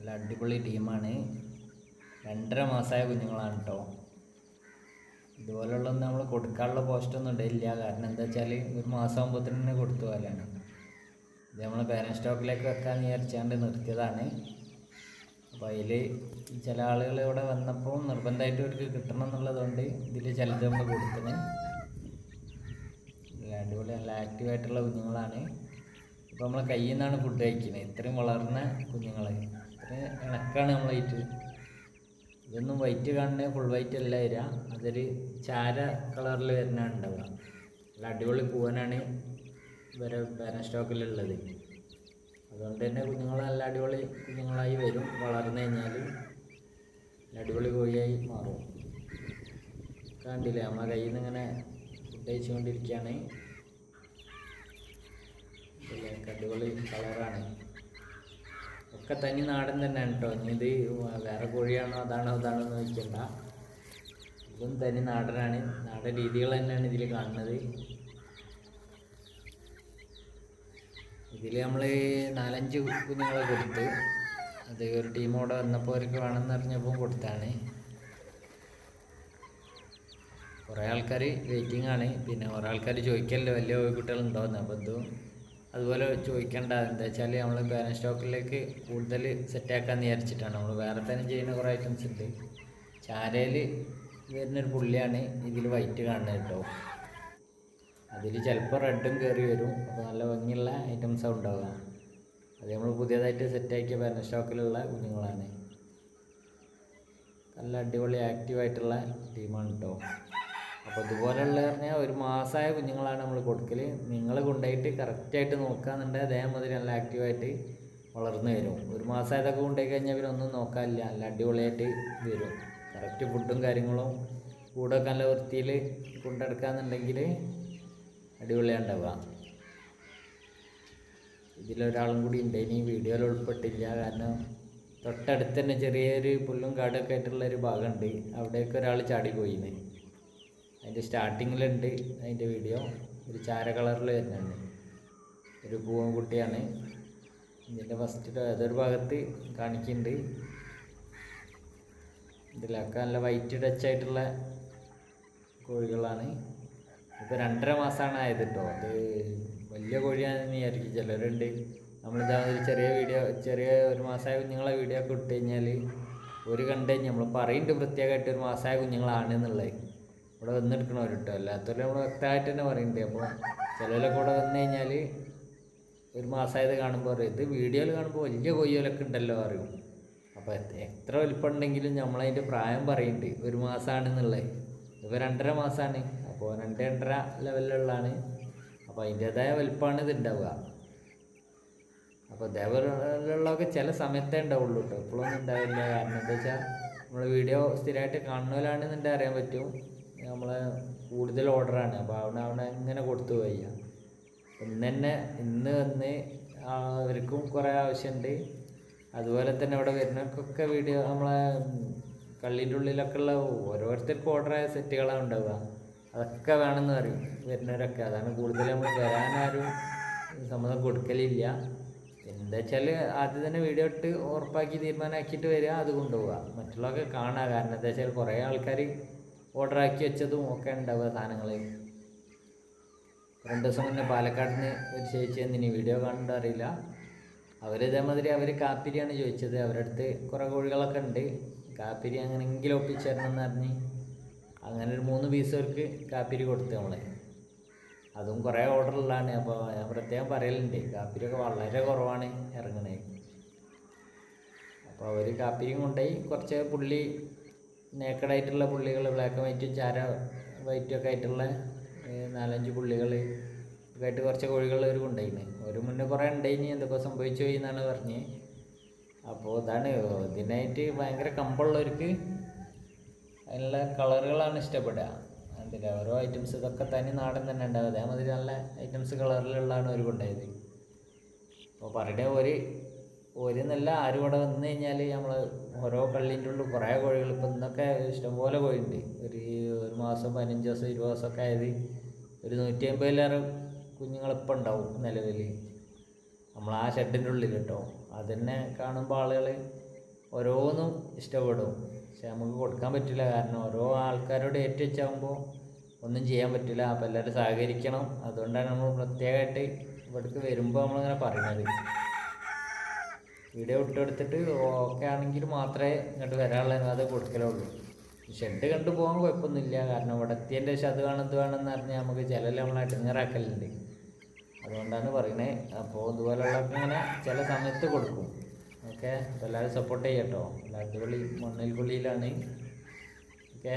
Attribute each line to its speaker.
Speaker 1: നല്ല അടിപൊളി ടീമാണ്. രണ്ടര മാസമായ കുഞ്ഞുങ്ങളാണ് കേട്ടോ ഇതുപോലുള്ളൊന്നും നമ്മൾ കൊടുക്കാനുള്ള പോസ്റ്റൊന്നും ഇടയില്ല കാരണം എന്താ വെച്ചാൽ ഒരു മാസം ആകുമ്പോൾ തന്നെ കൊടുത്തു പോലെയാണ് ഇത് നമ്മൾ പേരൻ സ്റ്റോക്കിലേക്ക് വെക്കാൻ വിചാരിച്ചാണ്ട് നിർത്തിയതാണ്. അപ്പോൾ അതിൽ ചില ആളുകൾ ഇവിടെ വന്നപ്പോൾ നിർബന്ധമായിട്ട് അവർക്ക് കിട്ടണം എന്നുള്ളതുകൊണ്ട് ഇതിൽ ചിലത് നമ്മൾ കൊടുത്തിന് നല്ല അടിപൊളി നല്ല ആക്റ്റീവായിട്ടുള്ള കുഞ്ഞുങ്ങളാണ്. ഇപ്പോൾ നമ്മളെ കയ്യിൽ നിന്നാണ് ഫുഡ് കഴിക്കുന്നത് ഇത്രയും വളർന്ന കുഞ്ഞുങ്ങൾ ഇത്രയും നമ്മൾ വൈറ്റ് ഇതൊന്നും വൈറ്റ് കാണുന്ന ഫുൾ വൈറ്റ് അല്ല വരിക. അതൊരു ചാര കളറിൽ വരുന്നതാണ് ഉണ്ടാവുക. നല്ല അടിപൊളി പൂവനാണ് ഇവരെ പേരൻ സ്റ്റോക്കിലുള്ളത് അതുകൊണ്ട് തന്നെ കുഞ്ഞുങ്ങൾ നല്ല അടിപൊളി കുഞ്ഞുങ്ങളായി വരും. വളർന്നു കഴിഞ്ഞാൽ അടിപൊളി കോഴിയായി മാറും. കണ്ടില്ലേ നമ്മളെ കയ്യിൽ നിന്ന് ഇങ്ങനെ ഫുഡ് കഴിച്ചുകൊണ്ടിരിക്കുകയാണ്. ഇല്ലേ, അടിപൊളി കളറാണ് ഒക്കെ തനി നാടൻ തന്നെയാണ് കേട്ടോ ഇനി ഇത് വേറെ കോഴിയാണോ അതാണോ അതാണോ എന്ന് ചോദിക്കണ്ട. ഇതും തനി നാടനാണ്. നാടൻ രീതികൾ തന്നെയാണ് ഇതിൽ കാണുന്നത്. ഇതിൽ നമ്മൾ നാലഞ്ച് കുഞ്ഞുങ്ങളെ കൊടുത്തു. അത് ഒരു ടീമോടെ വന്നപ്പോൾ അവർക്ക് വേണമെന്ന് അറിഞ്ഞപ്പോൾ കൊടുത്താണ്. കുറേ ആൾക്കാർ വെയിറ്റിംഗ് ആണ്. പിന്നെ കുറേ ആൾക്കാർ ചോദിക്കല്ലോ വലിയ കോഴിക്കുട്ടികളുണ്ടോയെന്ന് അപ്പോൾ ഇതും അതുപോലെ ചോദിക്കേണ്ട എന്താ വെച്ചാൽ നമ്മൾ ബാലൻസ് സ്റ്റോക്കിലേക്ക് കൂടുതൽ സെറ്റാക്കാമെന്ന് വിചാരിച്ചിട്ടാണ്. നമ്മൾ വേറെ തന്നെ ചെയ്യുന്ന കുറേ ഐറ്റംസ് ഉണ്ട്. ചാരയിൽ വരുന്നൊരു പുള്ളിയാണ് ഇതിൽ വൈറ്റ് കാണുന്നത് കേട്ടോ. അതിൽ ചിലപ്പോൾ റെഡും കയറി വരും. അപ്പോൾ നല്ല ഭംഗിയുള്ള ഐറ്റംസാണ് ഉണ്ടാവുക. അത് നമ്മൾ പുതിയതായിട്ട് സെറ്റാക്കിയ ബാലൻസ് സ്റ്റോക്കിലുള്ള കുഞ്ഞുങ്ങളാണ്. നല്ല അടിപൊളി ആക്റ്റീവായിട്ടുള്ള ടീമാണ് കേട്ടോ അപ്പോൾ ഇതുപോലെയുള്ള പറഞ്ഞാൽ ഒരു മാസമായ കുഞ്ഞുങ്ങളാണ് നമ്മൾ കൊടുക്കൽ നിങ്ങൾ കൊണ്ടുപോയിട്ട് കറക്റ്റായിട്ട് നോക്കാന്നുണ്ടെങ്കിൽ അതേമാതിരി നല്ല ആക്റ്റീവായിട്ട് വളർന്നു വരും. ഒരു മാസമായതൊക്കെ കൊണ്ടുപോയി കഴിഞ്ഞാൽ ഒന്നും നോക്കാനില്ല. നല്ല അടിപൊളിയായിട്ട് വരും. കറക്റ്റ് ഫുഡും കാര്യങ്ങളും കൂടൊക്കെ നല്ല വൃത്തിയിൽ കൊണ്ടെടുക്കാന്നുണ്ടെങ്കിൽ അടിപൊളിയാണ്ടാവുക ഇതിലൊരാളും കൂടി ഉണ്ട്. ഇനി വീഡിയോയിൽ ഉൾപ്പെട്ടില്ല. കാരണം തൊട്ടടുത്ത് തന്നെ ചെറിയൊരു പുല്ലും കാടൊക്കെ ആയിട്ടുള്ള ഒരു ഭാഗമുണ്ട് അവിടേക്ക് ഒരാൾ ചാടിപ്പോയിന്ന്. അതിന്റെ സ്റ്റാർട്ടിങ്ങിലുണ്ട് അതിന്റെ വീഡിയോ. ഒരു ചാര കളറിൽ വരുന്നുണ്ട്. ഒരു പൂവൻ കുട്ടിയാണ് ഇതിന്റെ ഫസ്റ്റ് അതൊരു ഭാഗത്ത് കാണിക്കുന്നുണ്ട്. ഇതിലൊക്കെ നല്ല വൈറ്റ് ടച്ച് ആയിട്ടുള്ള കോഴികളാണ്. ഇപ്പോൾ രണ്ടര മാസമാണ് ആയത് കേട്ടോ അത് വലിയ കോഴിയാണെന്ന് വിചാരിക്കും ചിലരുണ്ട്. നമ്മളിതാ ഒരു ചെറിയ വീഡിയോ ചെറിയ ഒരു മാസമായ കുഞ്ഞുങ്ങളെ വീഡിയോ ഒക്കെ ഇട്ട് കഴിഞ്ഞാൽ ഒരു കണ്ടു കഴിഞ്ഞാൽ നമ്മൾ പറയുന്നുണ്ട് പ്രത്യേകമായിട്ട് ഒരു മാസമായ കുഞ്ഞുങ്ങളാണ് എന്നുള്ളത്. ഇവിടെ വന്നെടുക്കണവർ കേട്ടോ അല്ലാത്തവരെ നമ്മൾ വ്യക്തമായിട്ട് തന്നെ പറയുന്നുണ്ട് അപ്പോൾ ചിലരൊക്കെ ഇവിടെ വന്നു കഴിഞ്ഞാൽ ഒരു മാസമായത് കാണുമ്പോൾ പറയും ഇത് വീഡിയോയിൽ കാണുമ്പോൾ വലിയ കൊയ്യലൊക്കെ ഉണ്ടല്ലോ അറിയും അപ്പോൾ എത്ര വലിപ്പം ഉണ്ടെങ്കിലും നമ്മളതിന്റെ പ്രായം പറയുന്നുണ്ട് ഒരു മാസമാണെന്നുള്ളത് ഇപ്പോൾ രണ്ടര മാസമാണ് അപ്പോൾ രണ്ട് രണ്ടര ലെവലിലുള്ളതാണ് അപ്പോൾ അതിന്റേതായ വലിപ്പമാണ് ഇത് ഉണ്ടാവുക. അപ്പോൾ ഇതേപോലെയുള്ളതൊക്കെ ചില സമയത്തേ ഉണ്ടാവുള്ളൂ കേട്ടോ ഇപ്പോഴൊന്നും ഉണ്ടാവില്ല. കാരണം എന്താ വെച്ചാൽ നമ്മൾ വീഡിയോ സ്ഥിരമായിട്ട് കാണുന്നവരാണെന്നുണ്ടെങ്കിൽ അറിയാൻ പറ്റും. നമ്മളെ കൂടുതൽ ഓർഡറാണ് അപ്പോൾ അവിടെ അവിടെ ഇങ്ങനെ കൊടുത്തു പോയി ഇന്ന് തന്നെ ഇന്ന് വന്ന് അവർക്കും കുറേ ആവശ്യമുണ്ട് അതുപോലെ തന്നെ അവിടെ വരുന്നവർക്കൊക്കെ വീഡിയോ നമ്മളെ കള്ളിന്റെ ഉള്ളിലൊക്കെ ഉള്ള ഓരോരുത്തർക്കും ഓർഡറായ സെറ്റുകളാണ് ഉണ്ടാവുക. അതൊക്കെ വേണമെന്ന് പറയും വരുന്നവരൊക്കെ. അതാണ് കൂടുതൽ നമ്മൾ വരാനാരും സമ്മതം കൊടുക്കലില്ല. എന്താ വെച്ചാൽ ആദ്യം തന്നെ വീഡിയോ ഇട്ട് ഉറപ്പാക്കി തീരുമാനമാക്കിയിട്ട് വരിക അത് കൊണ്ടുപോവുക. മറ്റുള്ളവർക്ക് കാണുക. കാരണം എന്താ വെച്ചാൽ കുറേ ആൾക്കാർ ഓർഡറാക്കി വെച്ചതും ഒക്കെ ഉണ്ടാവുക സാധനങ്ങൾ രണ്ട് ദിവസം മുന്നേ പാലക്കാട് നിന്ന് ഒരു ചേച്ചി എന്നിനി വീഡിയോ കാണണ്ട അറിയില്ല. അവർ ഇതേമാതിരി അവർ കാപ്പിരിയാണ് ചോദിച്ചത്. അവരുടെ അടുത്ത് കുറേ കോഴികളൊക്കെ ഉണ്ട്. കാപ്പിരി അങ്ങനെങ്കിലും ഒപ്പിച്ച് തരണം എന്ന് പറഞ്ഞ് അങ്ങനെ ഒരു മൂന്ന് പീസ് അവർക്ക് കാപ്പിരി കൊടുത്തു നമ്മൾ അതും കുറേ ഓർഡറിലാണ് അപ്പോൾ ഞാൻ പ്രത്യേകം പറയലുണ്ട്. കാപ്പിരിയൊക്കെ വളരെ കുറവാണ് ഇറങ്ങണേ അപ്പോൾ അവർ കാപ്പിരിയും കൊണ്ടുപോയി കുറച്ച് പുള്ളി നേക്കഡായിട്ടുള്ള പുള്ളികൾ ബ്ലാക്ക് ആൻഡ് വൈറ്റും ചാര വൈറ്റും ഒക്കെ ആയിട്ടുള്ള നാലഞ്ച് പുള്ളികൾ ആയിട്ട് കുറച്ച് കോഴികൾ അവർ കൊണ്ടുപോയിന്. ഒരു മുന്നേ കുറേ ഉണ്ടായിന് എന്തൊക്കെ സംഭവിച്ചു എന്നാണ് പറഞ്ഞ്. അപ്പോൾ ഇതാണ് ഇതിനായിട്ട് ഭയങ്കര കമ്പുള്ളവർക്ക് അതിനുള്ള കളറുകളാണ് ഇഷ്ടപ്പെടുക. അതിൽ ഓരോ ഐറ്റംസ് ഇതൊക്കെ തനി നാടൻ തന്നെ ഉണ്ടാവും. അതേമാതിരി നല്ല ഐറ്റംസ് കളറിലുള്ളതാണ് അവർ കൊണ്ടുപോയത്. അപ്പോൾ പറയുടെ ഒരു ഒരു നല്ല ആരും ഇവിടെ വന്നു കഴിഞ്ഞാൽ നമ്മൾ ഓരോ കള്ളിന്റെ ഉള്ളിൽ കുറേ കോഴികൾ ഇപ്പം ഇന്നൊക്കെ ഇഷ്ടംപോലെ കോഴിയുണ്ട്. ഒരു ഒരു മാസം പതിനഞ്ച് ദിവസം ഇരുപത് ദിവസമൊക്കെ ആയത് ഒരു നൂറ്റി അമ്പതിലേറെ കുഞ്ഞുങ്ങളിപ്പോൾ ഉണ്ടാവും നിലവിൽ നമ്മൾ ആ ഷെഡിന്റെ ഉള്ളിൽ കേട്ടോ. അതന്നെ കാണുമ്പോൾ ആളുകൾ ഓരോന്നും ഇഷ്ടപ്പെടും. പക്ഷെ നമുക്ക് കൊടുക്കാൻ പറ്റില്ല. കാരണം ഓരോ ആൾക്കാരോട് ഏറ്റു വെച്ചാകുമ്പോൾ ഒന്നും ചെയ്യാൻ പറ്റില്ല. അപ്പോൾ എല്ലാവരും സഹകരിക്കണം. അതുകൊണ്ടാണ് നമ്മൾ പ്രത്യേകമായിട്ട് ഇവിടേക്ക് വരുമ്പോൾ നമ്മളിങ്ങനെ പറയുന്നത്. വീഡിയോ ഇട്ടെടുത്തിട്ട് ഓക്കെ ആണെങ്കിൽ മാത്രമേ ഇങ്ങോട്ട് വരാനുള്ള അത് കൊടുക്കലുള്ളൂ. ഷെഡ് കണ്ടു പോകാൻ കുഴപ്പമൊന്നുമില്ല. കാരണം ഇവിടെ എത്തിയതിന്റെ ശേഷം അത് വേണം ഇത് വേണമെന്ന് പറഞ്ഞാൽ നമുക്ക് ചില ലെവലായിട്ട് ഇടങ്ങറാക്കലുണ്ട് അതുകൊണ്ടാണ് പറയണേ. അപ്പോൾ ഇതുപോലെയുള്ളതൊക്കെ ഇങ്ങനെ ചില സമയത്ത് കൊടുക്കും. ഓക്കെ അപ്പോൾ എല്ലാവരും സപ്പോർട്ട് ചെയ്യട്ടോ അടിപൊളി മണ്ണിൽ കുളിയിലാണ് ഓക്കെ